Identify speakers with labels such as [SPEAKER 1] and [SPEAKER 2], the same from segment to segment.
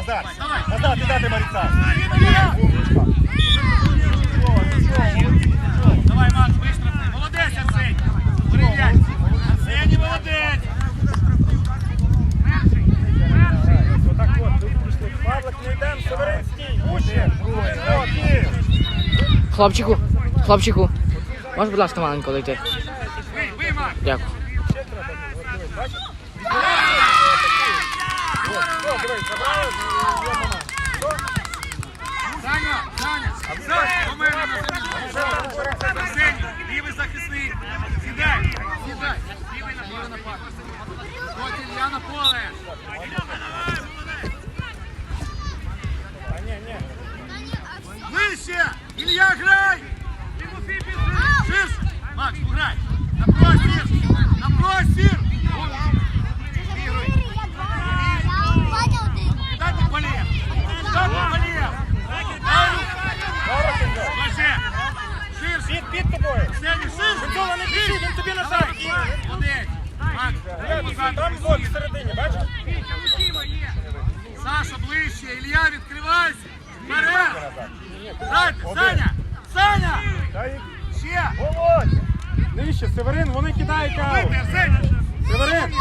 [SPEAKER 1] Назад.
[SPEAKER 2] Давай.
[SPEAKER 1] Назад, віддати Маріца.
[SPEAKER 2] Ілля! Давай, Макс, виштрафни. Молодець, Арсень. Порівняй. Арсені, молодець.
[SPEAKER 3] Отак от, ви. Павлик, не йдемо.
[SPEAKER 4] Хлопчику, хлопчику. Можеш, будь ласка, маленько дойти? Дякую.
[SPEAKER 3] О, дивись, забрали, і є момент.
[SPEAKER 2] Саня, Саня, Саня, до мене на заміну. Арсеній, лівий захисник. Сідай, сідай. Лівий на лівий напад. От Ілля на поле.
[SPEAKER 3] А, ні, ні.
[SPEAKER 2] Вище! Ілля, грай! Ширше! Макс, пограй! На простір! На простір! Ігруй! Дайте полів! Дайте полів! Скажи! Ширше!
[SPEAKER 3] Під, під тобою.
[SPEAKER 2] Сені, ширше!
[SPEAKER 3] Микола, не біжи, він тобі на шаг кине.
[SPEAKER 2] Молодець! Макс,
[SPEAKER 3] Вот всередині, бачиш?
[SPEAKER 2] Саша, ближче! Ілля, відкривайся! Вперед! Грайте! Саня! Саня! Ще!
[SPEAKER 1] Володя.
[SPEAKER 3] Навіщо, Северин, вони кидають.
[SPEAKER 2] Арсеній!
[SPEAKER 3] Северин,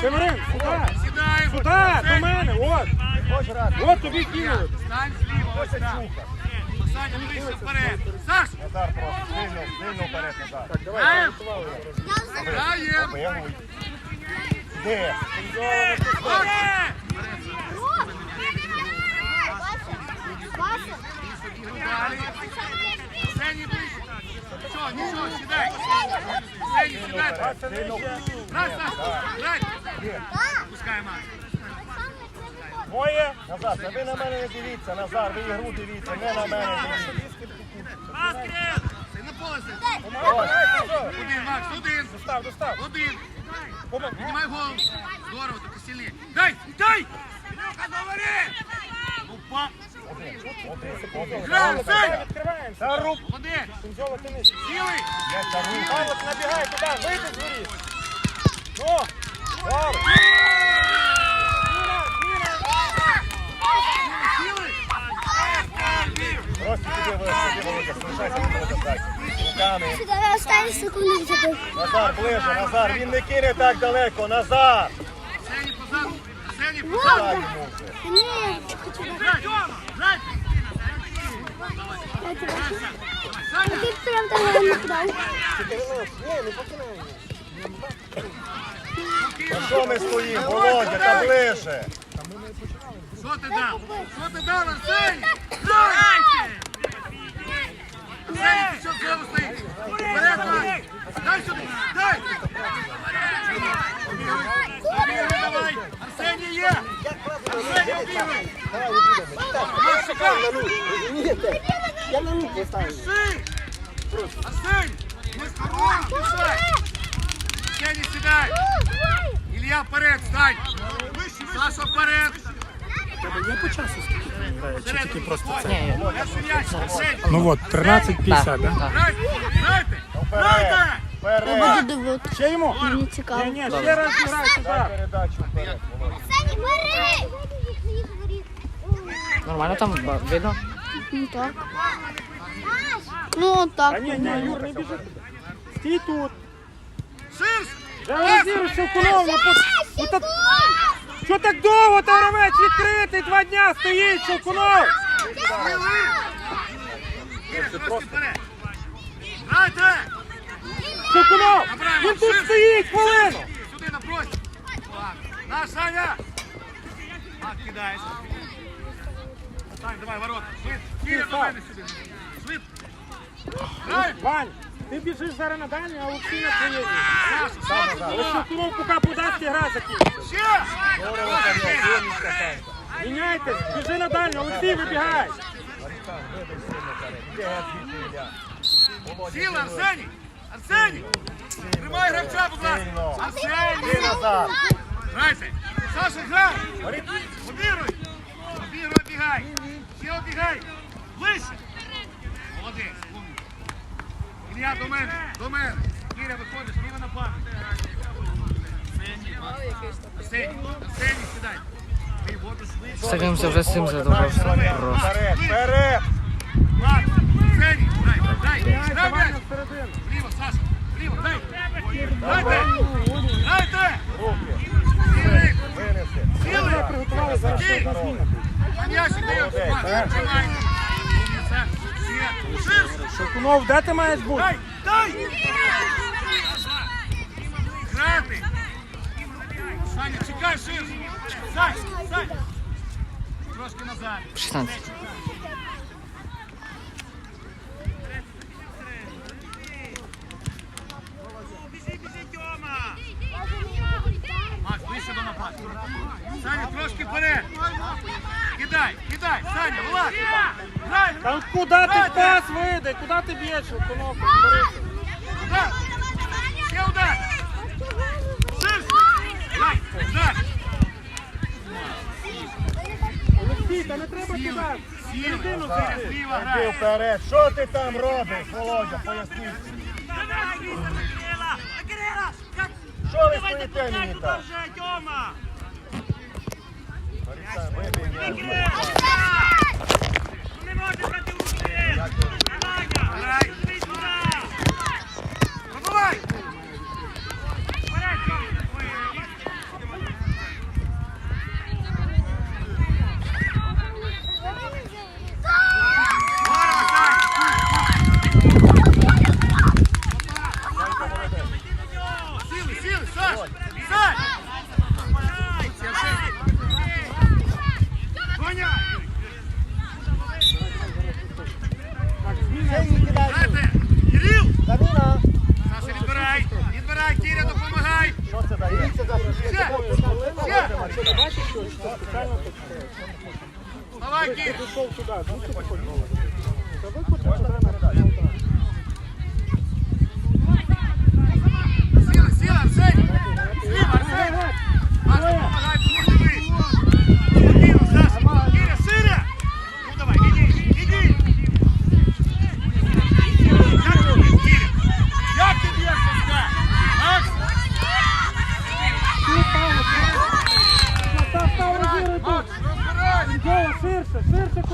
[SPEAKER 3] Северин, сюди.
[SPEAKER 2] Сідаємо!
[SPEAKER 3] Сюди, до мене, от. От тобі кинули.
[SPEAKER 2] Стань зліва. Саня, ближче вперед. Саш,
[SPEAKER 1] Назар просто. Сильно, сильно вперед, Назар.
[SPEAKER 2] граємо. Граємо.
[SPEAKER 1] Де?
[SPEAKER 2] Що, нічого, сідай. Сені, Пускай, Макс.
[SPEAKER 3] Двоє.
[SPEAKER 1] Назар, ви на мене не дивіться, Назар, ви ігру дивіться, не на мене дивіться.
[SPEAKER 2] Ти на поле.
[SPEAKER 1] Ось.
[SPEAKER 2] Один, Макс, один.
[SPEAKER 3] Достав, достав.
[SPEAKER 2] Один. Піднімай голову. Здорово, так сильний. Дай, дай. Говори.
[SPEAKER 1] Опа!
[SPEAKER 2] Грай, Саня.
[SPEAKER 3] Відкриваємося.
[SPEAKER 1] Руб.
[SPEAKER 2] Молодець.
[SPEAKER 3] Кунзола, ти
[SPEAKER 1] та руб.
[SPEAKER 3] Павлик, набігай туди, вийди з воріт. Ну, добре.
[SPEAKER 2] Цілий.
[SPEAKER 1] Просто тобі виходить, Володя, залишайся Володя, дай. Руками.
[SPEAKER 5] Останні секунди забив.
[SPEAKER 1] Назар, ближе, Назар, він не кине так далеко, Назар.
[SPEAKER 2] Сені позаду. Сені позаду.
[SPEAKER 1] Дай йому вже.
[SPEAKER 5] Ні, хочу дати. Ти прям там не кидав.
[SPEAKER 1] На що ми стоїмо, Володя, та ближе.
[SPEAKER 2] Що ти дав? Що ти дав, Арсеній, ти що знову стоїш? Вперед, дай! Дай сюди! Дай! Обігруй, давай! Арсеній є! Арсеній, обігруй! Макс, шукай! Пиши! Арсеній! Ми з тобою, пишай! Арсеній, сідай! Ілля, вперед, стань! Саша, вперед! Чи тільки просто це?
[SPEAKER 4] Ні,
[SPEAKER 3] Ну от, 13.50,
[SPEAKER 4] так,
[SPEAKER 3] да?
[SPEAKER 4] так.
[SPEAKER 2] Грайте! Грайте! Грайте!
[SPEAKER 5] Я
[SPEAKER 1] Вперед.
[SPEAKER 5] буду дивитися.
[SPEAKER 3] Ще йому?
[SPEAKER 5] Мені цікаво.
[SPEAKER 3] Ні, ні, ще раз грай туди.
[SPEAKER 1] Дай передачу вперед, Володя.
[SPEAKER 5] Сані, бери!
[SPEAKER 4] Нормально там видно?
[SPEAKER 5] Ну так. Ну так.
[SPEAKER 3] ні, ні, Юр, не біжи. Стій тут. По- ну та- Що так довго, Тавровець відкритий, два дня стоїть!
[SPEAKER 2] Грайте!
[SPEAKER 3] Щелкунов, він тут стоїть хвилину.
[SPEAKER 2] Сюди напротив! Наш Саня! А, кидаєш. Сань, давай, ворот. Кіля до мене сюди. Швид. Грай!
[SPEAKER 3] Вань, ти біжиш зараз на дальню, а Олексій на твоєї.
[SPEAKER 2] Саша, Саша, було.
[SPEAKER 3] Щелкунов подасть, і гра закінчиться.
[SPEAKER 2] Ще!
[SPEAKER 3] Міняйтесь, біжи на дальню, Олексій, вибігай.
[SPEAKER 2] Сіла. Арсеній! Арсеній! Тримай гравця, будь ласка! Арсеній! Грайте! Саша, грай! Обіруй! Обіруй, обігай! Ще обігай! Ближче! Молодець! Ілля, до мене! До мене! Кіря, виходиш, ліво на план! Арсеній! Арсеній, сідай!
[SPEAKER 4] Стикаємося вже з цим задоволенням. Просто.
[SPEAKER 1] Вперед!
[SPEAKER 2] Макс, Сені, дай, дай, дай, дай.
[SPEAKER 3] на середину.
[SPEAKER 2] Ліво, Саша, ліво, дай. Дайте, дайте.
[SPEAKER 1] Руки,
[SPEAKER 2] Сіли,
[SPEAKER 1] винеси.
[SPEAKER 2] сіли.
[SPEAKER 3] Приготували зараз.
[SPEAKER 2] Стій. А м'ячик дає.
[SPEAKER 1] Молодець,
[SPEAKER 2] Макс,
[SPEAKER 1] так.
[SPEAKER 2] тримай. Умніця. Ще, ширше.
[SPEAKER 3] Шелкунов, де ти маєш бути?
[SPEAKER 2] Дай, дай. Грати. Саня, чекай ширше. Сань, Сань. Трошки назад.
[SPEAKER 4] 16.
[SPEAKER 2] Макс, ближче до нападу. Саня, трошки вперед. Кидай. Саня, Влад. Грай,
[SPEAKER 3] Там куди ти пас вийде? Куди ти б'єш, Шелкунов?
[SPEAKER 2] удар. Ще удар. Ширше. Грай, удар.
[SPEAKER 3] Олексій, та не треба
[SPEAKER 2] Сіли, сіли.
[SPEAKER 3] Середину
[SPEAKER 2] Зараз
[SPEAKER 3] зайди.
[SPEAKER 2] зліва
[SPEAKER 1] Іди
[SPEAKER 2] грай.
[SPEAKER 1] вперед. Що ти там робиш, Володя? Поясни. Що ви стоїте мені там? Борисай, вибий м'яч.
[SPEAKER 2] Грай. Пробивай. Здорово, Сань. Сіли, сіли, Саш! Сань! Гоня! Грайте! Кирил! Саша, відбирай! Відбирай, Кіря, допомагай!
[SPEAKER 1] Що це дає?
[SPEAKER 2] Ще! Ще! Давай, Кіря!
[SPEAKER 3] Пішов туди. Ну, що? Та ви
[SPEAKER 2] Сіли, сіли, Арсень! Зліва, Арсень! Маш, допомагай, допоможи! Спокійно, Саша! Кіря, шире! Ну давай, іди, іди! Як ти б'єш, Кіря? Як ти б'єш, Сашка? Макс!
[SPEAKER 3] Став, став, розігруй тут.
[SPEAKER 2] Макс, розбирай!
[SPEAKER 3] Конджола, ширше, ширше, Конджола. Що, тяни, тяни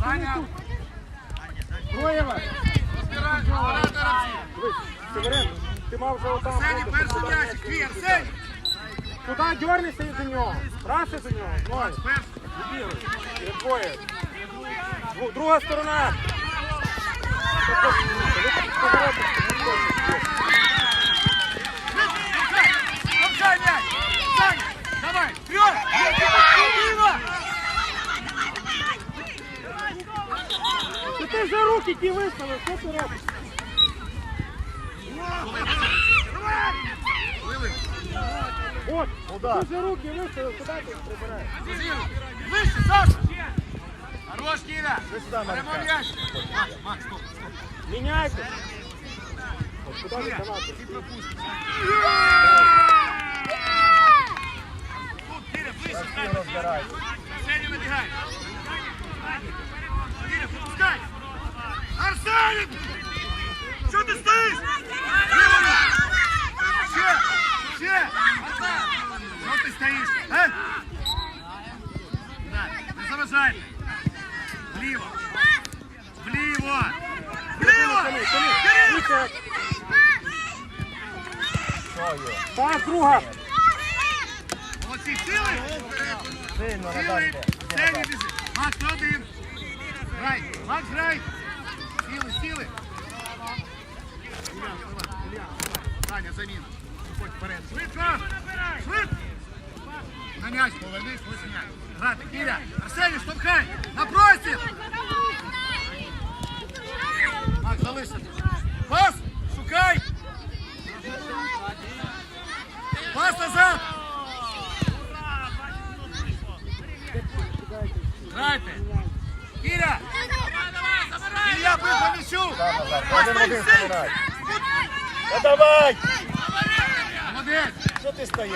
[SPEAKER 2] Саня!
[SPEAKER 3] Троєва. Северин, ти мав вже отам. Бути,
[SPEAKER 2] перший м'ячик, твій, Арсень!
[SPEAKER 3] Туди дьорнися і до нього. Раси до нього. Ной,
[SPEAKER 2] Макс, перший!
[SPEAKER 3] бігай. Є двоє. Дву- Друга сторона. ти вже руки ті виставив, що ти робиш?
[SPEAKER 2] Вилив.
[SPEAKER 3] От,
[SPEAKER 1] Удар.
[SPEAKER 3] ти вже руки виставив, куди ти прибираєш?
[SPEAKER 2] Вище, Саша! Хорош, Кіра!
[SPEAKER 1] Ви сюди,
[SPEAKER 2] Беремо
[SPEAKER 1] Марка.
[SPEAKER 2] м'яч! Макс, Макс, стоп, стоп.
[SPEAKER 3] Міняйте. От Куди
[SPEAKER 2] Кіра,
[SPEAKER 3] віддавати?
[SPEAKER 2] ти пропустиш. Тут, Кіра, ближче,
[SPEAKER 1] Всі
[SPEAKER 2] Саня.
[SPEAKER 1] розбирай.
[SPEAKER 2] Арсеній, набігай. Кіра, пропускай. Арсеній! Що ти стоїш? Ще! Ще! Що ти стоїш? Е? Не заважай. Вліво. Вліво. Вліво! Кирил!
[SPEAKER 3] Вище. Пас друга.
[SPEAKER 2] Молодці, сіли! Сіли! Сені біжи! Макс, один! Грай! Макс, грай! Сіли, сіли! Ілля, Ілля. Саня, заміна. Виходь вперед. Швидко! Швидко! На м'яч повернись, ось м'яч. Грати, Ілля. Арсеній, штовхай! На простір! Макс, залишся. Пас! Шукай! Пас назад! Грайте! Кіря! Ілля, бий по м'ячу!
[SPEAKER 1] Там назад.
[SPEAKER 2] Ось
[SPEAKER 1] Один
[SPEAKER 2] ти
[SPEAKER 1] один
[SPEAKER 2] стій!
[SPEAKER 1] забирай. Та давай!
[SPEAKER 2] Молодець!
[SPEAKER 1] Що ти стоїш?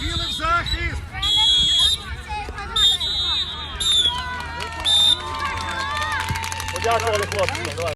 [SPEAKER 2] Сіли в захист!
[SPEAKER 1] Подякували. Давай.